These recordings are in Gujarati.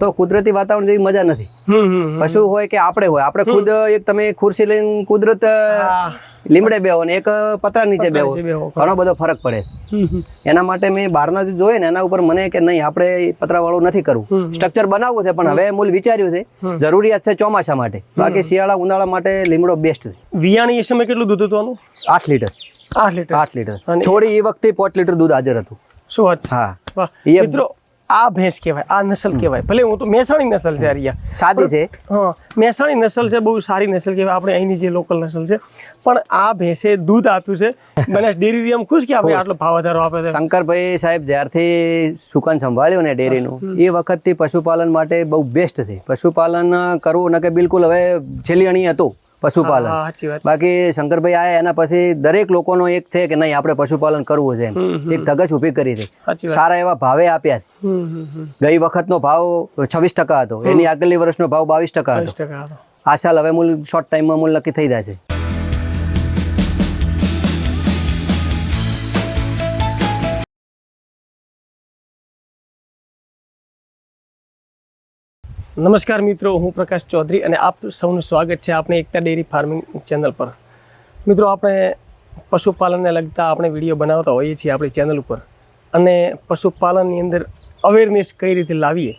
તો કુદરતી વાતાવરણ જેવી મજા નથી. પશુ હોય કે આપણે હોય આપણે ખુદ એક તમે ખુરશી લઈને કુદરત લીમડે બેહો ને એક પતરા નીચે બેહો. ઘણો બધો ફરક પડે. એના માટે મેં બહારના જે જોઈએ ને એના ઉપર મને કે નહીં આપણે પતરાવાળું નથી કરવું. સ્ટ્રક્ચર બનાવવું છે પણ હવે મૂળ વિચાર્યું છે જરૂરિયાત છે ચોમાસા માટે. બાકી શિયાળા ઉનાળા માટે લીમડો બેસ્ટ છે. વિયાણી એ સમય કેટલું દૂધ હતું આઠ લીટર. આઠ લીટર. આઠ લીટર. છોડી એ વખતે પાંચ લીટર દૂધ હાજર હતું. શું વાત હા. મિત્રો આ ભેંસ કહેવાય આ નસલ કહેવાય. ભલે હું તો મહેસાણી નસલ છે હરિયા સાદી છે. હા મહેસાણી નસલ છે બહુ સારી નસલ કહેવાય. આપણે અહીંની જે લોકલ નસલ છે. પણ આ ભેંસે દૂધ આપ્યું છે. બનાસ ડેરીથી આમ ખુશ કે આપણે આટલો ભાવ વધારો આપે છે. શંકરભાઈ સાહેબ જ્યારથી સુકાન સંભાળ્યું ને ડેરીનું એ વખતથી પશુપાલન માટે બહુ બેસ્ટ છે. પશુપાલન કરવું ન કે બિલકુલ હવે છેલ્લી અણી હતું. પશુપાલન. બાકી શંકરભાઈ આયા એના પછી દરેક લોકોનો એક છે કે નહીં આપણે પશુપાલન કરવું છે એક ધગજ ઊભી કરી છે સારા એવા ભાવે આપ્યા છે. ગઈ વખતનો ભાવ છવ્વીસ ટકા હતો. એની આગલી વર્ષનો ભાવ બાવીસ ટકા હતો. દસ આ સાલ હવે મૂલ શોર્ટ ટાઈમમાં મૂલ નક્કી થઈ જાય છે. નમસ્કાર મિત્રો, હું પ્રકાશ ચૌધરી અને આપ સૌનું સ્વાગત છે આપણે એકતા ડેરી ફાર્મિંગ ચેનલ પર. મિત્રો, આપણે પશુપાલનને લગતા આપણે વીડિયો બનાવતા હોઈએ છીએ આપણી ચેનલ ઉપર અને પશુપાલનની અંદર અવેરનેસ કઈ રીતે લાવીએ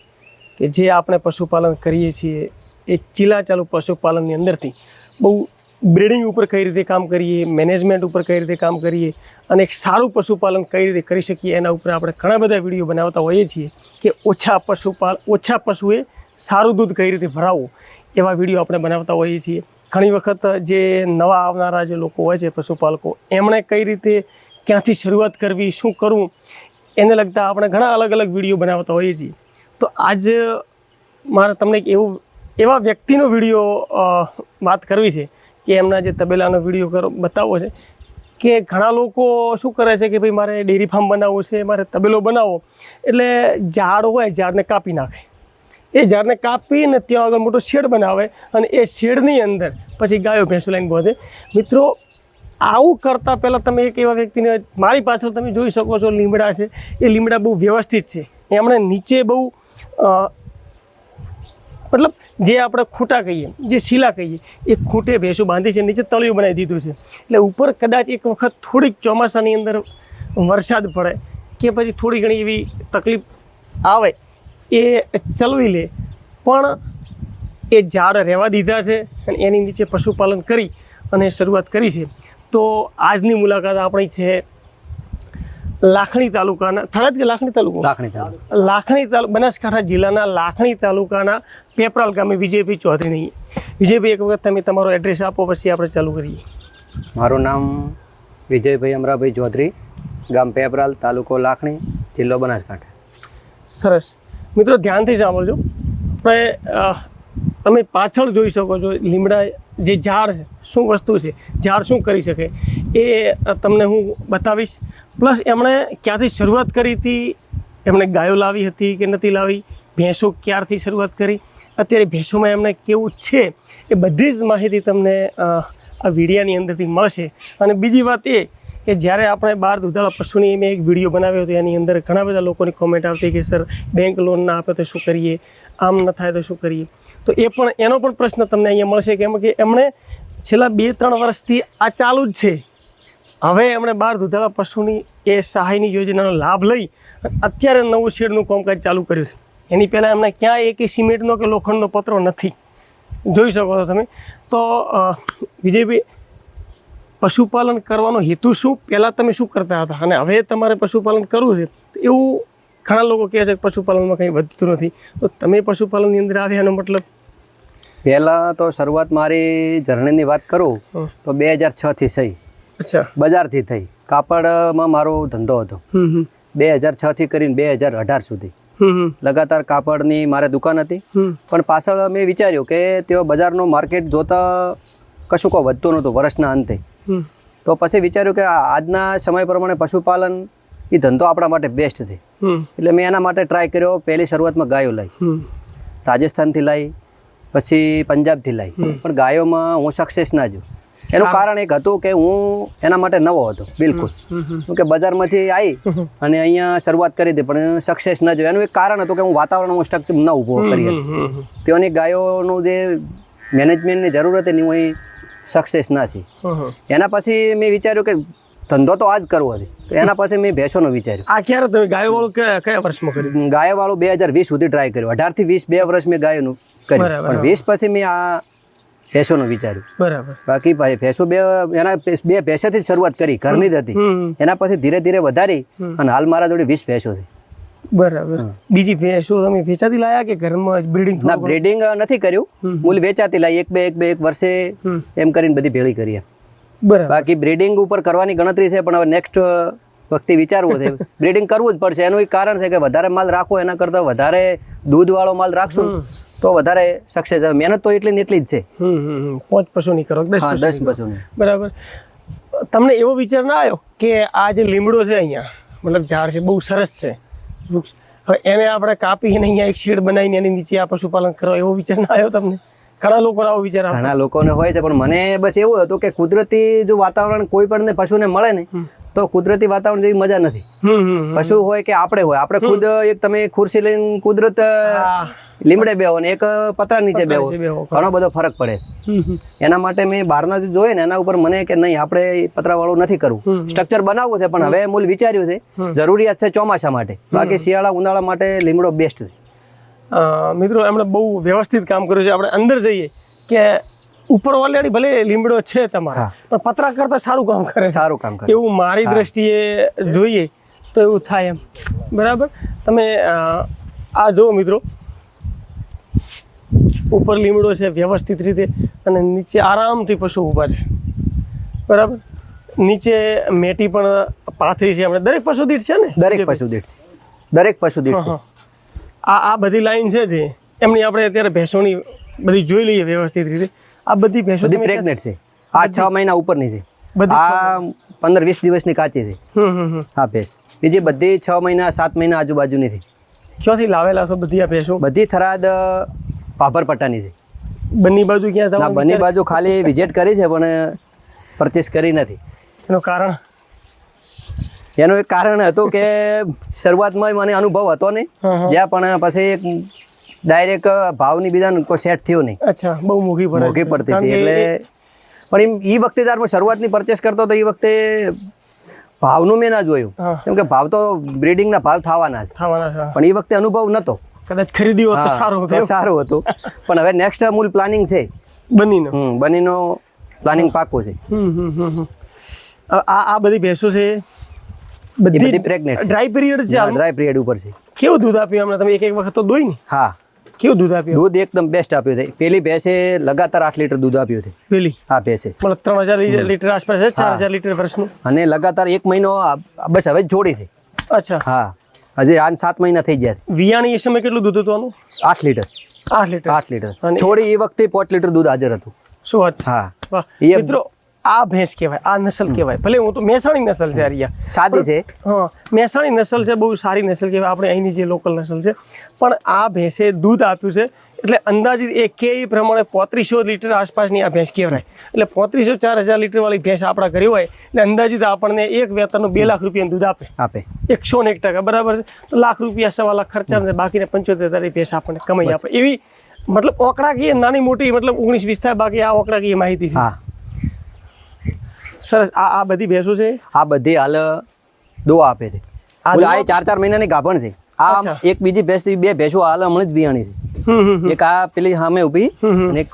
કે જે આપણે પશુપાલન કરીએ છીએ એ ચીલાચાલુ પશુપાલનની અંદરથી બહુ બ્રિડિંગ ઉપર કઈ રીતે કામ કરીએ મેનેજમેન્ટ ઉપર કઈ રીતે કામ કરીએ અને એક સારું પશુપાલન કઈ રીતે કરી શકીએ એના ઉપર આપણે ઘણા બધા વીડિયો બનાવતા હોઈએ છીએ કે ઓછા પશુપાલ, ઓછા પશુએ સારું દૂધ કઈ રીતે ભરાવવું એવા વીડિયો આપણે બનાવતા હોઈએ છીએ. ઘણી વખત જે નવા આવનારા જે લોકો હોય છે, પશુપાલકો, એમણે કઈ રીતે ક્યાંથી શરૂઆત કરવી, શું કરવું, એને લગતા આપણે ઘણા અલગ અલગ વીડિયો બનાવતા હોઈએ છીએ. તો આજ મારે તમને એવું, એવા વ્યક્તિનો વીડિયો વાત કરવી છે કે એમના જે તબેલાનો વીડિયો કરો, બતાવવો છે કે ઘણા લોકો શું કરે છે કે ભાઈ મારે ડેરી ફાર્મ બનાવવું છે, મારે તબેલો બનાવવો. એટલે ઝાડ હોય, ઝાડને કાપી નાખે. એ ઝાડને કાપીને ત્યાં આગળ મોટો શેડ બનાવે અને એ શેડની અંદર પછી ગાયો ભેંસો લઈને ગોધે. મિત્રો, આવું કરતાં પહેલાં તમે એક એવા વ્યક્તિને મારી પાછળ તમે જોઈ શકો છો, લીમડા છે. એ લીમડા બહુ વ્યવસ્થિત છે. એમણે નીચે બહુ મતલબ જે આપણે ખૂટા કહીએ, જે શીલા કહીએ, એ ખૂટે ભેંસો બાંધી છે, નીચે તળિયું બનાવી દીધું છે. એટલે ઉપર કદાચ એક વખત થોડીક ચોમાસાની અંદર વરસાદ પડે કે પછી થોડી ઘણી એવી તકલીફ આવે એ ચલવી લે. પણ એ ઝાડ રહેવા દીધા છે અને એની નીચે પશુપાલન કરી અને શરૂઆત કરી છે. તો આજની મુલાકાત આપણી છે લાખણી તાલુકાના થરાદ કે લાખણી તાલુકો? લાખણી તાલુકા. લાખણી તાલુ બનાસકાંઠા જિલ્લાના લાખણી તાલુકાના પેપરાલ ગામે વિજયભાઈ ચૌધરીની. વિજયભાઈ એક વખત તમે તમારો એડ્રેસ આપો પછી આપણે ચાલુ કરીએ. મારું નામ વિજયભાઈ અમરાભાઈ ચૌધરી ગામ પેપરાલ તાલુકો લાખણી જિલ્લો બનાસકાંઠા. સરસ. મિત્રો, ધ્યાનથી સાંભળજો. આપણે તમે પાછળ જોઈ શકો છો, લીમડા જે ઝાડ છે, શું વસ્તુ છે, ઝાડ શું કરી શકે, એ તમને હું બતાવીશ. પ્લસ એમણે ક્યાંથી શરૂઆત કરી હતી, એમણે ગાયો લાવી હતી કે નથી લાવી, ભેંસો ક્યારથી શરૂઆત કરી, અત્યારે ભેંસોમાં એમને કેવું છે, એ બધી જ માહિતી તમને આ વિડીયાની અંદરથી મળશે. અને બીજી વાત એ કે જ્યારે આપણે બાર દૂધાળા પશુની મેં એક વીડિયો બનાવ્યો હતો, એની અંદર ઘણા બધા લોકોની કોમેન્ટ આવતી કે, સર બેંક લોન ના આપે તો શું કરીએ? આમ ન થાય તો શું કરીએ? તો એ પણ, એનો પણ પ્રશ્ન તમને અહીંયા મળશે કેમ કે એમણે છેલ્લા બે ત્રણ વર્ષથી આ ચાલુ જ છે. હવે એમણે બાર દૂધાળા પશુની એ સહાયની યોજનાનો લાભ લઈ અત્યારે નવું શેડનું કામકાજ ચાલુ કર્યું છે. એની પહેલાં એમને ક્યાં એક સિમેન્ટનો કે લોખંડનો પત્રો નથી. જોઈ શકો છો તમે. તો વિજયભાઈ પશુપાલન કરવાનો હેતુ શું? પહેલાં તમે શું કરતા હતા? અને હવે તમારે પશુપાલન કરવું છે એવું ઘણા લોકો કહે છે કે પશુપાલનમાં કંઈ વધતું નથી. તો તમે પશુપાલનની અંદર આવ્યાનો મતલબ? પહેલાં તો શરૂઆત મારી જર્નીની વાત કરું તો બે હજાર છથી થઈ. અચ્છા. બજારથી થઈ. કાપડમાં મારો ધંધો હતો. બે હજાર છથી કરીને બે હજાર અઢાર સુધી. લગાતાર કાપડની મારે દુકાન હતી. પણ પાછળ મેં વિચાર્યું કે તેઓ બજારનો માર્કેટ જોતા કશું કોઈ વધતું નહોતું વર્ષના અંતે. તો પછી વિચાર્યું કે આજના સમય પ્રમાણે પશુપાલન એ ધંધો આપણા માટે બેસ્ટ છે. એટલે મેં એના માટે ટ્રાય કર્યો પહેલી શરૂઆતમાં ગાયો લાવી રાજસ્થાનથી લાવી પછી પંજાબથી લાવી પણ ગાયોમાં હું સક્સેસ ના જો એનું કારણ? એક હતું કે હું એના માટે નવો હતો બિલકુલ. કે બજારમાંથી આવી અને અહીંયા શરૂઆત કરી હતી પણ સક્સેસ ન જોયું. એનું એક કારણ હતું કે હું વાતાવરણ સ્ટ્રક્ચર ન ઊભો કરી હતી. તેઓની ગાયોનું જે મેનેજમેન્ટની જરૂર હતી ને હું અહીં સક્સેસ ના. એના પછી મેં વિચાર્યું કે ધંધો તો આ જ કરવો છે. તો એના પછી મેં ભેંસોનો વિચાર્યું. આ ક્યારે તમે ગાયો વાળું કયા વર્ષમાં કર્યું? ગાયવાળું બે હજાર વીસ સુધી ટ્રાય કર્યું. અઢારથી વીસ બે વર્ષ મેં ગાયનું કર્યું. પણ વીસ પછી મેં આ ભેંસોનું વિચાર્યું. બરાબર. બાકી ભાઈ ભેંસો બે એના બે ભેંસેથી જ શરૂઆત કરી ઘરની જ હતી. એના પછી ધીરે ધીરે વધારી અને હાલ મારા જોડે વીસ ભેંસો છે. બરાબર. બીજી ભેંસો તમે વેચાતી લાયા કે ઘરમાં બ્રીડિંગ ના બ્રીડિંગ નથી કર્યું. મૂલ વેચાતી લાવી એક બે એક બે એક વર્ષે એમ કરીને બધી ભેળી કરીએ બરાબર. બાકી બ્રીડિંગ ઉપર કરવાની ગણતરી છે પણ હવે નેક્સ્ટ વખતે વિચારવું છે. બ્રીડિંગ કરવું જ પડશે. એનું એક કારણ છે કે વધારે માલ રાખો એના કરતાં વધારે દૂધવાળો માલ રાખશું તો વધારે સક્સેસ મહેનત તો એટલી ને એટલી જ છે. પાંચ પશુની કરો દસ દસ પશુની. બરાબર. તમને એવો વિચાર ના આવ્યો કે આ જે લીમડો છે અહીંયા મતલબ ઝાડ છે બહુ સરસ છે. વૃક્ષ. હવે એને આપણે કાપીને અહીંયા એક શેડ બનાવીને એની નીચે આ પશુપાલન કરો એવો વિચાર ના આવ્યો તમને? ઘણા લોકો આવો વિચાર ઘણા લોકોને હોય છે પણ મને બસ એવું હતું કે કુદરતી જો વાતાવરણ કોઈ પણ પશુને મળે ને તો કુદરતી વાતાવરણ જેવી મજા નથી. પશુ હોય કે આપણે હોય આપણે ખુદ એક તમે ખુરશી લઈને કુદરત. લીમડે બેહો ને એક પતરા નીચે બેહો. ઘણો બધો ફરક પડે. એના માટે મેં બહારના જે જોઈએ ને એના ઉપર મને કે નહીં આપણે પતરાવાળું નથી કરવું. સ્ટ્રક્ચર બનાવવું છે પણ હવે મૂળ વિચાર્યું છે જરૂરિયાત છે ચોમાસા માટે. બાકી શિયાળા ઉનાળા માટે લીમડો બેસ્ટ છે. મિત્રો એમણે બહુ વ્યવસ્થિત કામ કર્યું છે. આપણે અંદર જઈએ કે ઉપર ઓલરેડી ભલે લીમડો છે તમારા. પણ પતરા કરતા સારું કામ કરે સારું કામ કરે. એવું મારી દ્રષ્ટિએ જોઈએ તો એવું થાય એમ. બરાબર? તમે આ જુઓ મિત્રો ઉપર લીમડો છે વ્યવસ્થિત રીતે અને નીચે આરામથી પશુ ઊભા છે. બરાબર? નીચે મેટી પણ પાથરી છે આપણે. દરેક પશુ દીઠ છે ને? દરેક પશુ દીઠ છે. દરેક પશુ દીઠ આ આ બધી લાઈન છે જે એમની આપણે અત્યારે ભેંસોની બધી જોઈ લઈએ વ્યવસ્થિત રીતે. આ બધી ભેંસો બધી પ્રેગ્નેન્ટ છે. આ છ મહિના ઉપરની છે. આ પંદર વીસ દિવસની કાચી છે. હા ભેંસ. બીજી બધી છ મહિના સાત મહિના આજુબાજુની છે. ક્યાંથી લાવેલા છો બધી આ ભેંસો? બધી થરાદ પાભર પટ્ટાની છે. બંને બાજુ ક્યાં ના બંને બાજુ ખાલી વિઝિટ કરી છે પણ પરચેસ કરી નથી. એનું કારણ? એનું એક કારણ હતું કે શરૂઆતમાં મને અનુભવ હતો નહીં. જ્યાં પણ પછી એક ડાયરેક્ટ ભાવની બીજા કોઈ સેટ થયો નહીં. અચ્છા બહુ મોંઘી પડે. મોંઘી પડતી હતી એટલે પણ એમ એ વખતે જ્યારે શરૂઆતની પરચેસ કરતો તો એ વખતે ભાવનું મેં ના જોયું. કેમ કે ભાવ તો બ્રીડિંગના ભાવ થવાના જ. થવાના છે પણ એ વખતે અનુભવ નહોતો કદાચ ખરીદી હોત તો સારું હતું. સારું હતું. પણ હવે નેક્સ્ટ મૂળ પ્લાનિંગ છે. બનીનો. હમ બનીનો પ્લાનિંગ પાકો છે. આ આ બધી ભેંસો છે? બધી પ્રેગ્નેન્ટ ડ્રાય પીરિયડ છે ડ્રાય પીરિયડ ઉપર છે. કેવું દૂધ આપ્યું હમણાં? તમે એક એક વખત તો દોઈ ને. હા. કેવું દૂધ આપ્યું? દૂધ એકદમ બેસ્ટ આપ્યું છે. પેલી ભેંસે લગાતાર આઠ લીટર દૂધ આપ્યું છે. પેલી? આ ભેંસે. મતલબ ત્રણ હજાર લીટર આસપાસ છે ચાર હજાર લીટર વર્ષનું? અને લગાતાર એક મહિનો બસ હવે જોડી છે. અચ્છા. હા. હજી આજ સાત મહિના થઈ ગયા વિયાણી એ સમય કેટલું દૂધ હતું આનું? આઠ લીટર. આઠ લીટર. આઠ લીટર. અને- છોડી એ વખતે પાંચ લીટર દૂધ હાજર હતું. શું વાત હા. મિત્રો આ ભેંસ કહેવાય આ નસલ કહેવાય. ભલે હું તો મહેસાણી નસલ છે આરિયા. સાદી છે. હા મહેસાણી નસલ છે બહુ સારી નસલ કહેવાય. આપણે અહીંની જે લોકલ નસલ છે. પણ આ ભેંસે દૂધ આપ્યું છે એટલે અંદાજિત એ કે એ પ્રમાણે પોત્રીસો લીટર આસપાસની આ ભેંસ કહેવાય. એટલે પોત્રીસો ચાર હજાર લીટરવાળી ભેંસ આપણા ઘરે હોય એટલે અંદાજિત આપણને એક વેતનનું બે લાખ રૂપિયાનું દૂધ આપે. આપે. એકસો ને એક ટકા બરાબર તો લાખ રૂપિયા સવા લાખ ખર્ચા બાકીને પંચોતેર હજારની ભેંસ આપણને કમાઈ આપે. એવી મતલબ ઓકળાકીય નાની મોટી મતલબ ઓગણીસ વીસ થાય બાકી આ ઓકળાકીય માહિતી છે. હા. સરસ આ આ બધી ભેંસો છે? આ બધી હાલ દોવા આપે છે. આ ચાર ચાર મહિનાની ગાભણ છે. આ એક બીજી ભેંસ બે ભેંસો હાલ હમણાં જ બિયાણી છે. એક આ પેલી સામે ઊભી હમ. અને એક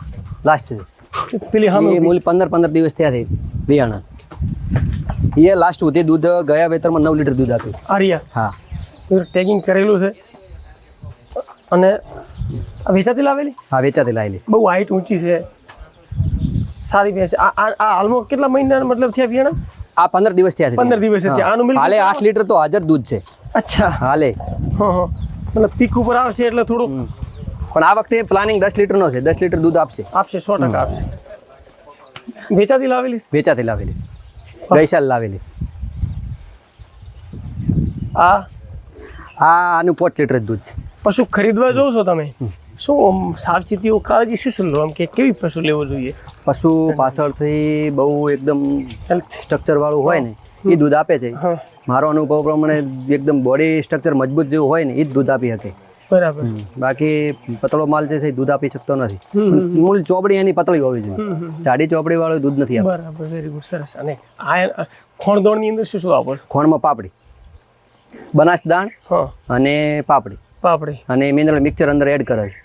લાસ્ટ છે. પેલી સામે મૂળ પંદર પંદર દિવસ થયા છે બિયાણા. એ લાસ્ટ સુધી દૂધ ગયા વેતરમાં નવ લીટર દૂધ આપ્યું. આર્યા હા. ટેગિંગ કરેલું છે. અને વેચાતી લાવેલી? હા વેચાતી લાવેલી. બહુ હાઈટ ઊંચી છે. સારી ભેંસ આ આ હાલમાં કેટલા મહિના મતલબ થયા વિયાણા આ પંદર દિવસ થયા છે પંદર દિવસ થયા. આનું હાલે આઠ લીટર તો હાજર દૂધ છે. અચ્છા. હાલે. મતલબ પીક ઉપર આવશે એટલે થોડુંક પણ આ વખતે પ્લાનિંગ દસ લીટરનો છે. દસ લીટર દૂધ આપશે. આપશે સો ટકા આપશે. વેચાતી લાવેલી? વેચાતી લાવેલી. ગઈસાલ લાવેલી. આ? આ આનું પાંચ લીટર જ દૂધ છે. પશુ ખરીદવા જોવ છો તમે? શું સાવચેતીઓ કાળજી શું શું લો? આમ કે કેવી પશુ લેવો જોઈએ? પશુ પાછળથી બહુ એકદમ સ્ટ્રક્ચર વાળું હોય ને એ દૂધ આપે છે. મારો અનુભવ પ્રમાણે એકદમ બોડી સ્ટ્રક્ચર મજબૂત જેવું હોય ને એ જ દૂધ આપી શકે. બરાબર. બાકી પતળો માલ જે છે દૂધ આપી શકતો નથી. મૂળ ચોપડી એની પતળી હોવી જોઈએ. જાડી ચોપડી વાળું દૂધ નથી આપતું. બરાબર વેરી ગુડ સરસ. અને આ ખોણદોણની અંદર શું શું આપો છો? ખોણમાં પાપડી. બનાસ દાણ અને પાપડી. પાપડી. અને મિનરલ મિક્સર અંદર એડ કરે છે.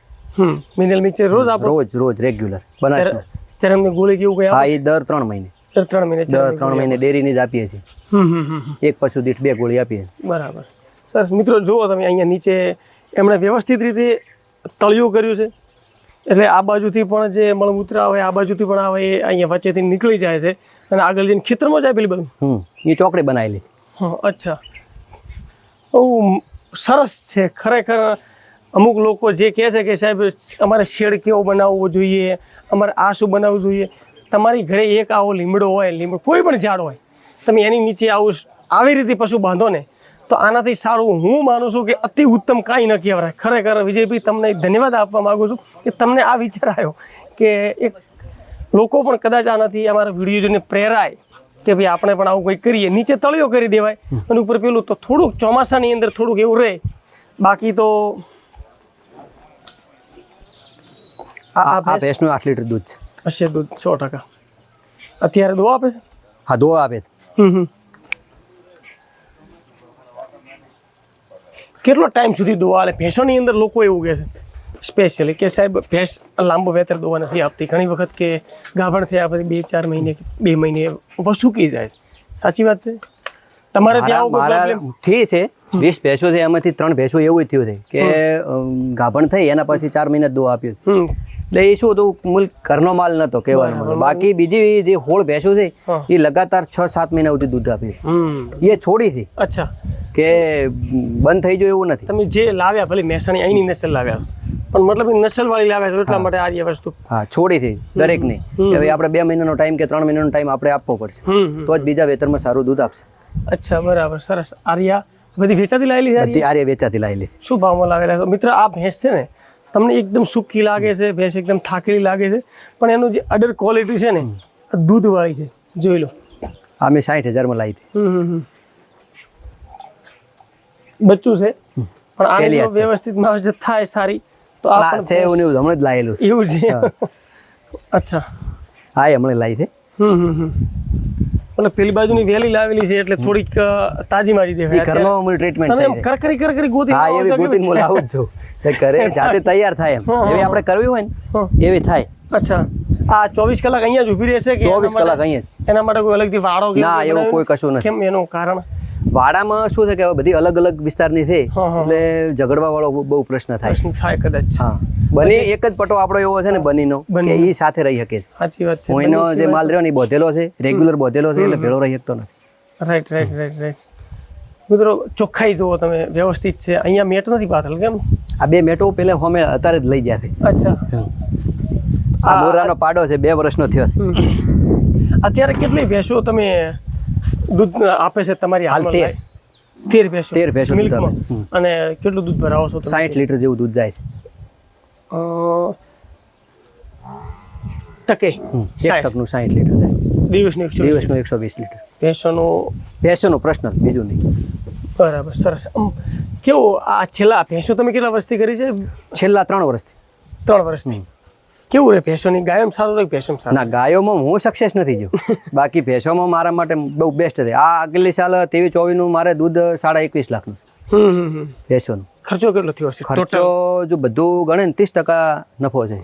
મિનરલ મિક્સર રોજ આપો? રોજ રોજ રેગ્યુલર બનાસનું ચરમની ગોળી કેવું કઈ હા એ દર ત્રણ મહિને. દર ત્રણ મહિને દર ત્રણ મહિને ડેરીની જ આપીએ છીએ. એક પશુ દીઠ બે ગોળી આપીએ. બરાબર. સરસ. મિત્રો જુઓ તમે અહીંયા નીચે એમણે વ્યવસ્થિત રીતે તળિયું કર્યું છે. એટલે આ બાજુથી પણ જે મળમૂત્ર આવે આ બાજુથી પણ આવે એ અહીંયા વચ્ચેથી નીકળી જાય છે. અને આગળ જઈને ખેતરમાં જાય પેલી બધું હમ. એ ચોકડી બનાવેલી. હા અચ્છા. બહુ સરસ છે. ખરેખર અમુક લોકો જે કહે છે કે સાહેબ અમારે શેડ કેવો બનાવવો જોઈએ? અમારે આ શું બનાવવું જોઈએ? તમારી ઘરે એક આવો લીમડો હોય લીમડો કોઈ પણ ઝાડ હોય તમે એની નીચે આવું આવી રીતે પશુ બાંધો ને તો આનાથી સારું હું માનું છું કે અતિ ઉત્તમ કાંઈ ન કહેવાય. ખરેખર વિજયભાઈ તમને ધન્યવાદ આપવા માગું છું કે તમને આ વિચાર આવ્યો કે એક લોકો પણ કદાચ આનાથી અમારા વીડિયો જોઈને પ્રેરાય કે ભાઈ આપણે પણ આવું કંઈક કરીએ. નીચે તળિયો કરી દેવાય અને ઉપર પેલું તો થોડુંક ચોમાસાની અંદર થોડુંક એવું રહે. બાકી તો આ ભેંસનું આઠ લીટર દૂધ છે. હશે દૂધ સો ટકા. અત્યારે દો આપે છે? હા દો આપે. હમ. કેટલો ટાઈમ સુધી દોવા આલે? ભેંસોની અંદર લોકો એવું કહે છે સ્પેશિયલી કે સાહેબ ભેંસ લાંબો વેતર દોવા નથી આપતી. ઘણી વખત કે ગાભણ થયા પછી બે ચાર મહિને બે મહિને વસુકી જાય સાચી વાત છે? તમારે ત્યાં મારા? થી છે. વીસ ભેંસો છે એમાંથી ત્રણ ભેંસો એવું થયું છે કે ગાભણ થઈ એના પછી ચાર મહિના દો આપ્યો એટલે એ શું હતું મૂળ ઘરનો માલ નતો કહેવાનો બાકી બીજી જે હોળ ભેંસો છે એ લગાતાર છ સાત મહિના સુધી દૂધ આપી એ છોડી હતી અચ્છા. કે બંધ થઈ જાય એવું નથી. તમે જે લાવ્યા ભલે મહેસાણી અહીંની નસલ લાવ્યા પણ મતલબ નસલ વાળી લાવ્યા છો એટલા માટે આ વસ્તુ. હા છોડી હતી દરેક ને હવે આપણે બે મહિનાનો ટાઈમ કે ત્રણ મહિનાનો ટાઈમ આપણે આપવો પડશે. તો જ બીજા વેતરમાં સારું દૂધ આપશે. અચ્છા બરાબર. સરસ. આર્યા બધી વેચાતી લાવેલી છે આર્યા? વેચાતી લાવેલી. શું ભાવમાં લાવેલા મિત્ર આ ભેંસ છે ને તમને એકદમ સૂકી લાગે છે ભેંસ એકદમ થાકેલી લાગે છે પણ એનું જે અડર ક્વોલિટી છે ને દૂધ દૂધવાળી છે જોઈ લો. આ મેં સાઠ હજારમાં લાવી હતી. બચ્ચું છે પણ આ પહેલી જો હાથ છે. વ્યવસ્થિત માવજત થાય સારી તો આ છે એવું એવું હમણાં જ લાવેલું છે. એવું છે. અચ્છા. હા એ હમણાં લાવી છે. હમ હમ એટલે પેલી બાજુની વેલી લાવેલી છે એટલે થોડીક તાજી મારી દેવાય. ઘરમાં ટ્રીટમેન્ટ તમે કરકરી કરકરી ગોતી હા એવી ગોતીને જ છું. ઘરે જાતે તૈયાર થાય એમ. એવી આપણે કરવી હોય ને એવી થાય. અચ્છા. આ ચોવીસ કલાક અહીંયા જ ઊભી રહેશે કે ચોવીસ કલાક અહીંયા એના માટે કોઈ અલગથી વાળો ના એવું કોઈ કશું નથી. કેમ એનું કારણ? વાડામાં શું છે કે બધી અલગ અલગ વિસ્તારની છે. એટલે ઝઘડવા વાળો બહુ પ્રશ્ન થાય. થાય કદાચ. હા. બની એક જ પટો આપણો એવો છે ને બનીનો કે એ સાથે રહી શકે છે. સાચી વાત છે. હું એનો જે માલ રહ્યો ને એ બોધેલો છે રેગ્યુલર બોધેલો છે એટલે ભેળો રહી શકતો નથી. Right right right right. મિત્રો ચોખ્ખાઈ જુઓ તમે વ્યવસ્થિત છે. અહીંયા મેટ નથી પાથલ કેમ? આ બે મેટો પેલે અમે અત્યારે જ લઈ ગયા છે. અચ્છા. આ મોરાનો પાડો છે બે વર્ષનો થયો છે. અત્યારે કેટલી ભેંસો તમે દૂધ આપે છે તમારી હાલ તેર. તેર ભેંસો. તેર ભેંસો. અને કેટલું દૂધ ભરાવો છો સાઠ લીટર જેવું દૂધ જાય છે. ટકે. એક. ટકનું સાઠ લીટર જાય. દિવસનું એકસો દિવસનું એકસો વીસ લીટર. ભેંસોનું ભેંસોનું પ્રશ્ન બીજું નહીં. બરાબર સરસ. કેવું આ છેલ્લા ભેંસો તમે કેટલા વર્ષથી કરી છે? છેલ્લા ત્રણ વર્ષથી. ત્રણ વર્ષથી. કેવું રે ભેંસોની? ગાયોમાં સારું રહે ભેંસોમાં સારું? ના ગાયોમાં હું સક્સેસ નથી જો બાકી ભેંસોમાં મારા માટે બહુ બેસ્ટ છે. આ આગલી સાલ તેવી ચોવીસનું મારે દૂધ સાડા એકવીસ લાખનું. ભેંસોનું. ખર્ચો કેટલો થયો હશે? ખર્ચો જો બધું ગણે ને ત્રીસ ટકા નફો છે.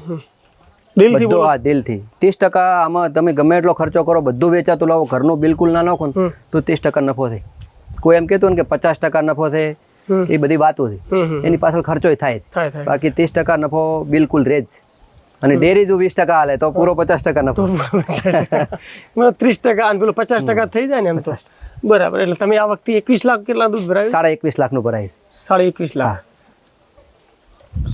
દિલથી બધો દિલથી. ત્રીસ ટકા આમાં તમે ગમે એટલો ખર્ચો કરો બધું વેચાતું લાવો ઘરનું બિલકુલ ના નાખો ને તો ત્રીસ ટકા નફો થાય. કોઈ એમ કહેતું ને કે પચાસ ટકા નફો છે એ બધી વાતો છે. એની પાછળ ખર્ચો થાય બાકી ત્રીસ ટકા નફો બિલકુલ રહે જ. અને ડેરી જો વીસ ટકા હાલે તો પૂરો પચાસ ટકા નફો. ત્રીસ ટકા અને પેલું પચાસ ટકા થઈ જાય ને એમ તો. બરાબર. એટલે તમે આ વખતે એકવીસ લાખ કેટલા દૂધ ભરાયું? સાડા એકવીસ લાખનું ભરાય. સાડા એકવીસ લાખ.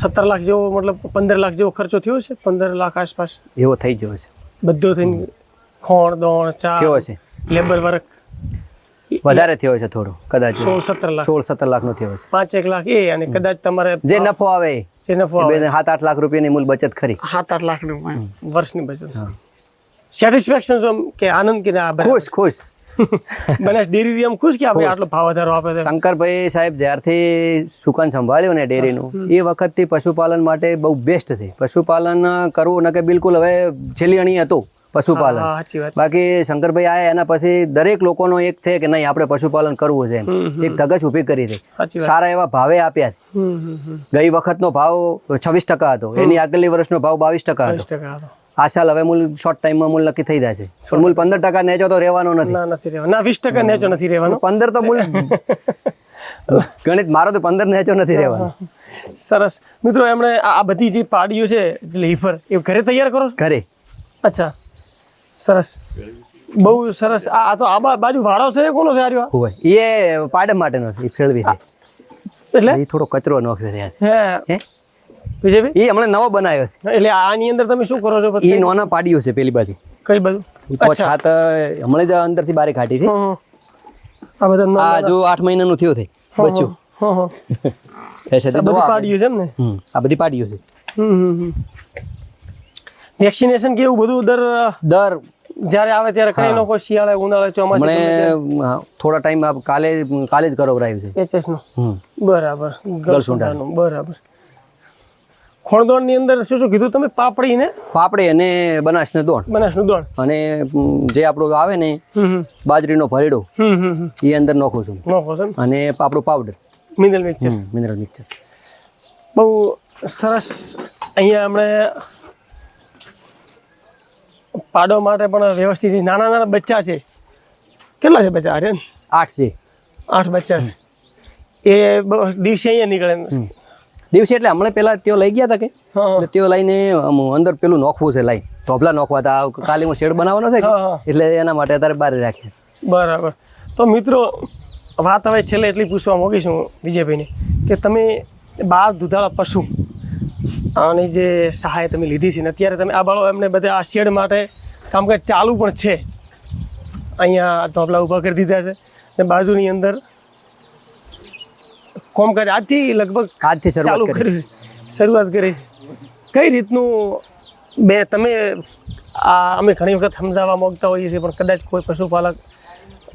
સત્તર લાખ જેવો મતલબ પંદર લાખ જેવો ખર્ચો થયો છે પંદર લાખ આસપાસ? એવો થઈ ગયો છે બધો થઈને ખોણ દોણ ચા કેવો છે લેબર વર્ક વધારે થયો છે થોડો કદાચ. સોળ સત્તર લાખ. સોળ સત્તર લાખનો થયો છે. પાંચ એક લાખ એ અને કદાચ તમારે જે નફો આવે જે નફો આવે. સાત આઠ લાખ રૂપિયાની મૂળ બચત ખરી. સાત આઠ લાખની વર્ષની બચત. સેટિસ્ફેક્શન જો કે આનંદ કે ના? ખુશ ખુશ. બનાસ ડેરી એમ ખુશ કે આપણે આટલો ભાવ વધારો આપે છે? શંકરભાઈ સાહેબ જ્યારથી સુકાન સંભાળ્યું ને ડેરીનું એ વખતથી પશુપાલન માટે બહુ બેસ્ટ થઈ પશુપાલન કરવું ન કે બિલકુલ હવે છેલ્લી અણી હતું. પશુપાલન. બાકી શંકરભાઈ આયા એના પછી દરેક લોકોનો એક છે કે નહીં આપણે પશુપાલન કરવું છે એક ધગજ ઊભી કરી છે. સારા એવા ભાવે આપ્યા છે. ગઈ વખતનો ભાવ છવ્વીસ ટકા હતો. એની આગલી વર્ષનો ભાવ બાવીસ ટકા હતો. દસ ટકા હતો. આ સાલ હવે મૂલ શોર્ટ ટાઈમમાં મૂલ નક્કી થઈ જશે પણ મૂલ પંદર ટકા નેચો તો રહેવાનો નથી. ના વીસ ટકા નેચો નથી રહેવાનો. પંદર તો મૂલ ગણિત મારો તો પંદર નેચો નથી રહેવાનો. સરસ. મિત્રો એમણે આ આ બધી જે પાડીઓ છે લીફર એ ઘરે તૈયાર કરો ઘરે. અચ્છા. સરસ. બહુ સરસ. આ તો આ બાજુ વાળો છે કોનો છે આર્યો? હોય એ પાડમ માટેનો છે ખેડવી છે. એટલે? એ થોડો કચરો નાખ્યો છે હે. વિજયભાઈ? એ હમણે નવો બનાવ્યો છે. એટલે આની અંદર તમે શું કરો છો એ નોના પાડીઓ છે પેલી બાજુ. કઈ બાજુ? તો છાત હમણાં જ અંદરથી બારે કાઢી હં. આ બધા આ જો આઠ મહિનાનું થયું છે બચ્ચું હં, હં. એ છે દવા આપે. છે એમ ને આ બધી પાડીઓ છે. હમ, હમ. વેક્સિનેશન કેવું બધું દર દર. જ્યારે આવે ત્યારે કઈ લોકો શિયાળે ઉનાળે ચોમાસે મને થોડા ટાઈમ આપ કાલે કાલે જ કરાવરાયું છે. એચએસ નો? બરાબર. ગલસુંડા નો બરાબર. ખોણદોણની અંદર શું શું કીધું તમે? પાપડી ને પાપડી અને બનાસ ને દોણ. બનાસનું દોણ. અને જે આપણું આવે ને બાજરીનો ભરડો એ અંદર નાખું છું. નોખો છે અને આપણું powder. Mineral mixer. Mineral mixer. બહુ સરસ. અહીંયા આપણે પાડો માટે પણ વ્યવસ્થિત નાના નાના બચ્ચા છે. કેટલા છે બચ્ચા? આર્યન આઠ છે. આઠ બચ્ચા છે. એ દિવસે અહીંયા નીકળે દિવસે એટલે હમણાં પેલા તેઓ લઈ ગયા હતા કે? તેઓ લઈને અંદર પેલું નોખવું છે લાઈ ધોબલા નોખવા હતા કાલે હું શેડ બનાવવાનો છે એટલે એના માટે અત્યારે બહાર રાખીએ બરાબર. તો મિત્રો વાત હવે છેલ્લે એટલી પૂછવા માંગીશું વિજયભાઈને કે તમે બાર દુધાળા પશુ આની જે સહાય તમે લીધી છે ને અત્યારે તમે આ બાળો એમને બધા આ શેડ માટે કામકાજ ચાલુ પણ છે. અહીંયા ધોપલા ઊભા કરી દીધા છે ને બાજુની અંદર કામકાજ આજથી લગભગ આજથી ચાલુ કરી. શરૂઆત કરી. છે કઈ રીતનું બે તમે આ અમે ઘણી વખત સમજાવવા માગતા હોઈએ છીએ પણ કદાચ કોઈ પશુપાલક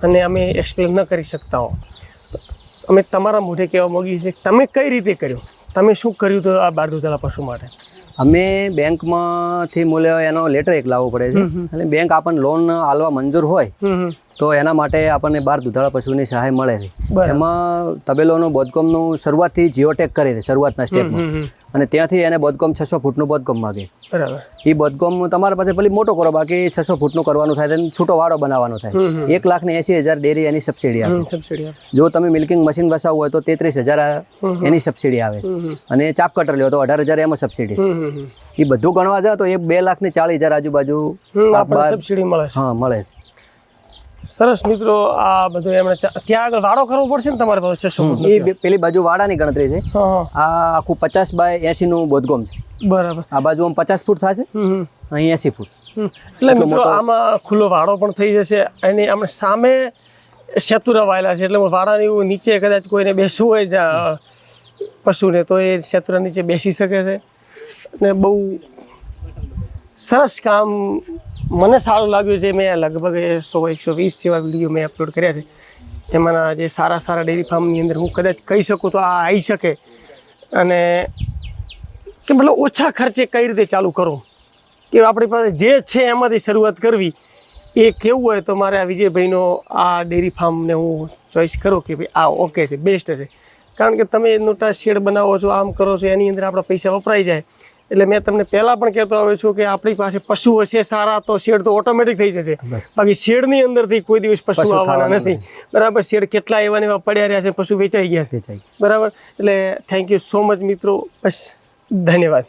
અને અમે એક્સપ્લેન ન કરી શકતા હો અમે તમારા મોઢે કહેવા માગીએ છીએ તમે કઈ રીતે કર્યું? તમે શું કર્યું તો આ બાર દુધાળા પશુ માટે? અમે બેંકમાંથી મૂલ્ય એનો લેટર એક લાવવો પડે છે. અને બેંક આપણને લોન આલવા મંજૂર હોય તો એના માટે આપણને બાર દુધાળા પશુની સહાય મળે છે. એમાં તબેલોનો બોધકોમનું શરૂઆતથી જીઓટેક કરે છે શરૂઆતના સ્ટેપમાં. અને ત્યાંથી એને બોધકોમ છસો ફૂટનું બોધકોમ માગે. બરાબર. એ બોધકોમ તમારા પાસે ભલે મોટો કરો બાકી છસો ફૂટનું કરવાનું થાય છૂટો વાળો બનાવવાનો થાય. એક લાખ ને એસી હજાર ડેરી એની સબસિડી આવે. જો તમે મિલ્કિંગ મશીન વસાવવું હોય તો તેત્રીસ હજાર એની સબસિડી આવે. અને ચાપ કટર લ્યો તો અઢાર હજાર એમાં સબસિડી. એ બધું ગણવા જાવ તો એ બે લાખ ને ચાલીસ હજાર આજુબાજુ હા મળે. સરસ મિત્રો આ બધું એમણે ત્યાં આગળ વાળો કરવો પડશે ને તમારે પાસે? છસો એ પેલી બાજુ વાડાની ગણતરી છે. આ આખું પચાસ બાય એસી નું બોધગોમ છે. બરાબર. આ બાજુ આમ પચાસ ફૂટ થશે અહીં એસી ફૂટ. એટલે મિત્રો આમાં ખુલ્લો વાડો પણ થઈ જશે અને આપણે સામે સેતુ રવાયેલા છે. એટલે વાડાની નીચે કદાચ કોઈને બેસવું હોય પશુને તો એ સેતુરા નીચે બેસી શકે છે. અને બહુ સરસ કામ. મને સારું લાગ્યું છે મેં લગભગ સો એકસો વીસ જેવા વીડિયો મેં અપલોડ કર્યા છે. એમાંના જે સારા સારા ડેરી ફાર્મની અંદર હું કદાચ કહી શકું તો આ આવી શકે. અને કે મતલબ ઓછા ખર્ચે કઈ રીતે ચાલુ કરું? કે આપણી પાસે જે છે એમાંથી શરૂઆત કરવી, એ કેવું હોય તો મારે આ વિજયભાઈનો આ ડેરી ફાર્મને હું ચોઈસ કરું કે ભાઈ આ ઓકે છે બેસ્ટ છે. કારણ કે તમે નોટા શેડ બનાવો છો, આમ કરો છો, એની અંદર આપણા પૈસા વપરાઈ જાય. એટલે મેં તમને પહેલાં પણ કહેતો આવ્યો છું કે આપણી પાસે પશુ હશે સારા તો શેડ તો ઓટોમેટિક થઈ જશે. બાકી શેડની અંદરથી કોઈ દિવસ પશુ આવવાના નથી. બરાબર શેડ કેટલા એવા ને એવા પડ્યા રહ્યા છે પશુ વેચાઈ ગયા. બરાબર એટલે થેન્ક યુ સો મચ મિત્રો. બસ ધન્યવાદ.